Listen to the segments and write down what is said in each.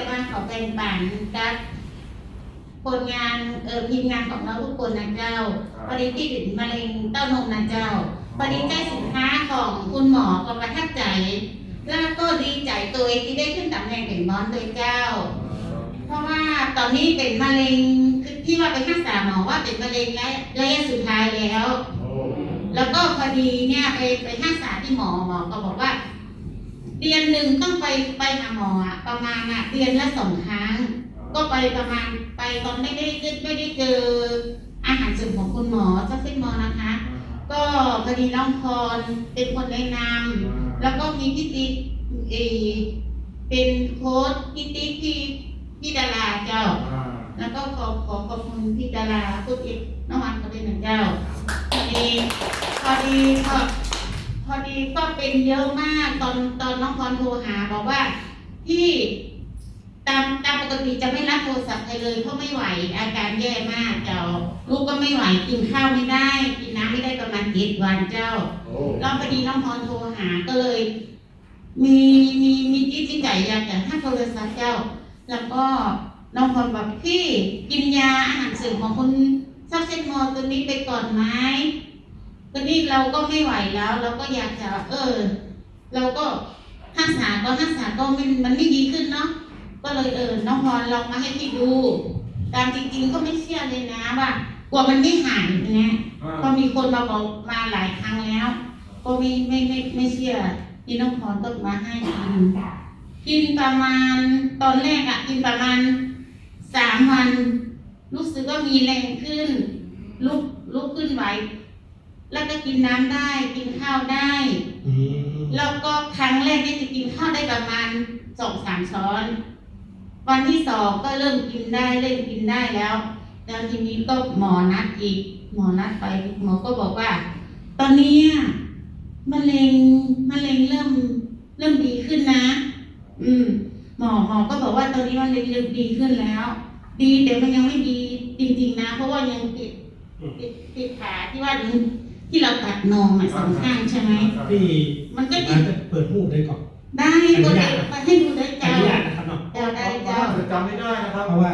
จะมาขอเป็นบันกับคนงานเออทีมงานของเราทุกคนนะเจ้าพอดีที่ถึงมะเร็งเต้านมนะเจ้าพอดีได้สินค้าของคุณหมอก็ประทับใจ แล้วก็ดีใจตัวเองที่ได้ขึ้นตำแหน่งเป็นบอสโดยเจ้า เพราะว่าตอนนี้เป็นมะเร็งคือที่ว่าไปรักษาหมอว่าเป็นมะเร็งระยะระยะสุดท้ายแล้วโอ้แล้วก็พอดีเนี่ยไปไปรักษาที่หมอหมอก็บอกว่า เดือนหนึ่งต้องไปไปหาหมออะประมาณอะเดือนละสองครั้ง ก็ไปประมาณไปตอนไม่ได้ไม่ได้เจออาหารเสริมของคุณหมอสักเส้นหมอนะคะ ก็พอดีน้องพรเป็นคนแนะนำแล้วก็มีพี่ติ๊กเออเป็นโค้ชพี่ติ๊กพี่พี่ดาราเจ้าอ่าแล้วก็ขอขอขอบคุณพี่ดาราพูดอีกน้องวันก็เป็นหนึ่งเจ้าพอดีพอดีก็พอ ดีก็เป็นเยอะมากตอนตอนน้องพรโทรหาบอกว่าที่ตามตามปกติจะไม่รับโทรศัพท์ใครเลยเพราะไม่ไหว อาการแย่มากเจ้า ลูกก็ไม่ไหวกินข้าวไม่ได้ กินน้ำไม่ได้ประมาณเจ็ดวันเจ้าโอ้แล้วพอดีน้องพรโทรหาก็เลย มีมีมีจิตวิจัยอยากจะให้โทรศัพท์เจ้า แล้วก็น้องพรบอกพี่กินยาอาหารเสริมของคุณซับเซนมอลตัวนี้ไปก่อนไหม ตัวนี้เราก็ไม่ไหวแล้ว เราก็อยากจะ เออ เราก็รักษาก็รักษาก็มันมันไม่ดีขึ้นเนาะก็เลยเออน้องพรลองมาให้พี่ดู ตามจริงๆก็ไม่เชื่อเลยนะว่ากลัวมันไม่หายอย่างเงี้ยอ่าก็มีคนมาบอกมาหลายครั้งแล้ว ก็ไม่ไม่ไม่ไม่เชื่อที่น้องพรต้องมาให้กินกินประมาณตอนแรกอะกินประมาณสามวัน รู้สึกว่ามีแรงขึ้นลุกลุกขึ้นไหว แล้วก็กินน้ำได้ กินข้าวได้ อืมแล้วก็ครั้งแรกนี่จะกินข้าวได้ประมาณสองสามช้อน วันที่สองก็เริ่มกินได้เริ่มกินได้แล้ว แล้วทีนี้ก็หมอนัดอีก หมอนัดไปหมอก็บอกว่า ตอนนี้อะมะเร็งมะเร็งเริ่มเริ่มดีขึ้นนะ อืม หมอหมอก็บอกว่าตอนนี้มะเร็งเริ่มดีขึ้นแล้ว ดีแต่มันยังไม่ดีจริงๆนะ เพราะว่ายังติดติดติดขาที่ว่า ที่เราตัดนมอะสองข้างใช่ไหมพี่มันก็ติอาดจจะเปิดหูได้ก่อน ได้ก็เด็กไปให้ดูได้อเจ้านุญาตนะครับเนาะเจ้าได้เจ้าเจ้าจะจำไม่ได้นะครับ เพราะว่า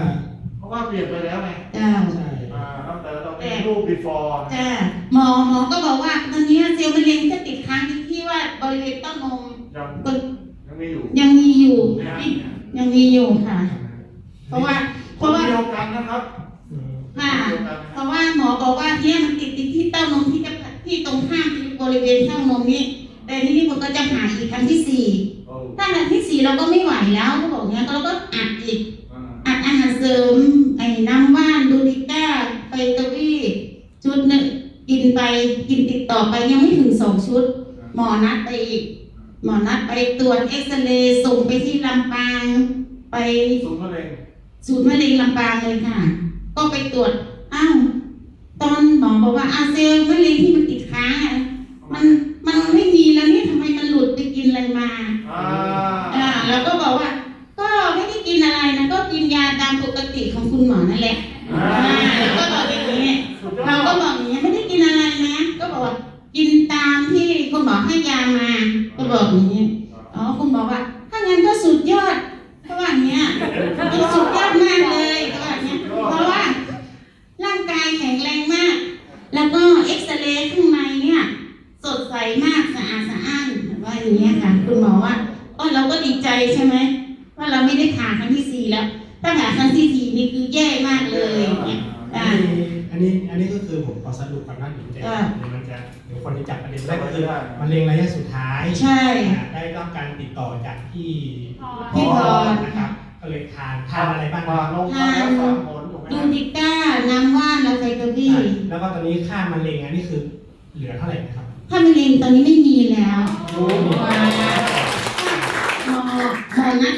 เพราะว่าเปลี่ยนไปแล้วไงเจ้าใช่อ่าตั้งแต่เราเป็นรูป before จ้าหมอหมอก็บอกว่าตอนนี้เซลล์มะเร็งจะติดค้างที่ที่ว่าบริเวณเต้านมยังก็ยังมีอยู่ยังมีอยู่เนี่ยนี่ยังมีอยู่ค่ะ เพราะว่าเพคราะนว่าเดียวกันนะครับอืม ค่ะคนเดียวกันเพราะว่าหมอบอกว่าเนี่ยมันติดติดที่เต้านมที่จะที่ตรงข้ามที่บริเวณเต้านมนี้ แต่ทีนี้มันก็จะหายอีกครั้งที่สี่โอ้ถ้าครั้งที่สี่เราก็ไม่ไหวแล้วเขาบอกเนี้ยเราก็อัดอีกอ่าอัดอาหารเสริมไอ้น้ำว่านดูริก้าไฟตวีชุดหนึ่งกินไปกินติดต่อไปยังไม่ถึงสองชุด หมอนัดไปอีกหมอนัดไปตรวจเอ็กซเรย์ส่งไปที่ลำปาง ไปศูนย์มะเร็งศูนย์มะเร็งลำปางเลยค่ะ ก็ไปตรวจอ้าวตอนหมอบอกว่าอาเซลล์มะเร็งที่มันติดค้างอะมันมันไม่มีแล้วเนี่ยทำไมมันหลุดไปกินอะไรมาอ่าอ่าแล้วก็บอกว่า ก็ไม่ได้กินอะไรนะก็กินยาตามปกติของคุณหมอนั่นแหละอ่าอ่าแล้วก็บอกอย่างนี้สุดยอเราดก็บอกอย่างนี้ไม่ได้กินอะไรนะก็บอกว่ากินตามที่คุณหมอให้ยามา ก็บอกอย่างนี้อ๋อคุณบอกว่า ถ้างั้นก็สุดยอดเพราะว่าอย่างเนี้ยมันสุดยอดมา อย่างเงี้ยค่ะ คุณหมอว่าอ๋อเราก็ดีใจใช่ไหมว่าเราไม่ได้ผ่าครั้งที่สี่แล้ว ถ้าผ่าครั้งที่สี่นี่คือแย่มากเลยอย่างเงี้ยอัอ่านนี้อันนี้อันนี้ก็คือผมขอสรุปก่อนว่าเดี๋ยวจะอ่า เดี๋ยวมันจะเดี๋ยวคนจะจับประเด็นได้ก็คือมะเร็งระยะสุดท้ายใช่ อ่าได้รับการติดต่อจากที่พี่พร นะครับก็เลยทานทานอะไรบ้างคมารับลงมาแล้วสามผลถูกไหมดูฮะดิก้าน้ำว่านแล้วไฟตอบี้อ่าแล้วก็ตอนนี้ค่ามะเร็งอันนี้คือ เหลือเท่าไหร่นะครับถ้ามะเร็งตอนนี้ไม่มีแล้วโอ้หมอหมอนัด